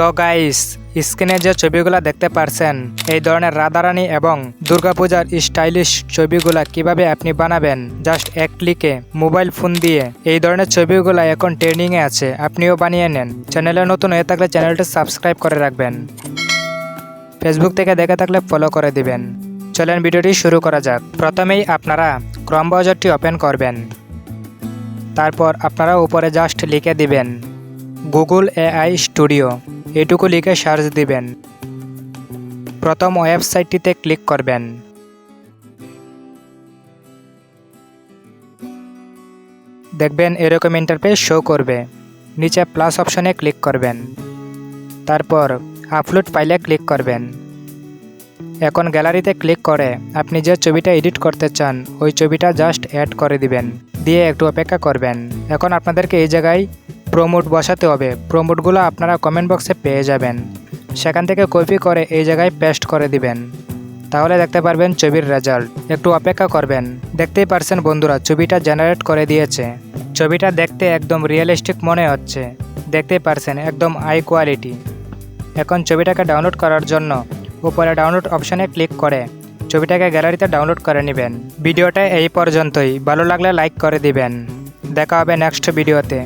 তো গাইস স্ক্রিনে যে ছবিগুলো দেখতে পারছেন, এই ধরনের রাধারানী এবং দুর্গাপূজার স্টাইলিশ ছবিগুলা কীভাবে আপনি বানাবেন জাস্ট এক ক্লিকে মোবাইল ফোন দিয়ে, এই ধরনের ছবিগুলা এখন ট্রেন্ডিং এ আছে, আপনিও বানিয়ে নেন, চ্যানেলে নতুন হয়ে থাকলে চ্যানেলটি সাবস্ক্রাইব করে রাখবেন। ফেসবুক থেকে দেখে থাকলে ফলো করে দিবেন। চলেন ভিডিওটি শুরু করা যাক। প্রথমেই আপনারা ক্রম ব্রাউজারটি ওপেন করবেন। তারপর আপনারা উপরে জাস্ট লিখে দিবেন গুগল এআই স্টুডিও এটুকু লিখে সার্চ দিবেন। প্রথম ওয়েবসাইটটিতে ক্লিক করবেন। দেখবেন এরকম ইন্টারফেস শো করবে। নিচে প্লাস অপশনে ক্লিক করবেন। তারপর আপলোড ফাইলে ক্লিক করবেন। এখন গ্যালারিতে ক্লিক করে আপনি যে ছবিটা এডিট করতে চান, ওই ছবিটা জাস্ট অ্যাড করে দিবেন। দিয়ে একটু অপেক্ষা করবেন। এখন আপনাদেরকে এই জায়গায় প্রোমোট বসাতে হবে। প্রোমোটগুলো আপনারা কমেন্ট বক্সে পেয়ে যাবেন। সেখান থেকে কপি করে এই জায়গায় পেস্ট করে দিবেন। তাহলে দেখতে পারবেন ছবির রেজাল্ট একটু অপেক্ষা করবেন। দেখতেই পারছেন বন্ধুরা, ছবিটা জেনারেট করে দিয়েছে। ছবিটা দেখতে একদম রিয়েলিস্টিক মনে হচ্ছে। দেখতেই পারছেন, একদম হাই কোয়ালিটি এখন ছবিটাকে ডাউনলোড করার জন্য উপরে ডাউনলোড অপশানে ক্লিক করে ছবিটাকে গ্যালারিতে ডাউনলোড করে নেবেন। ভিডিওটা এই পর্যন্তই। ভালো লাগলে লাইক করে দিবেন। দেখা হবে নেক্সট ভিডিওতে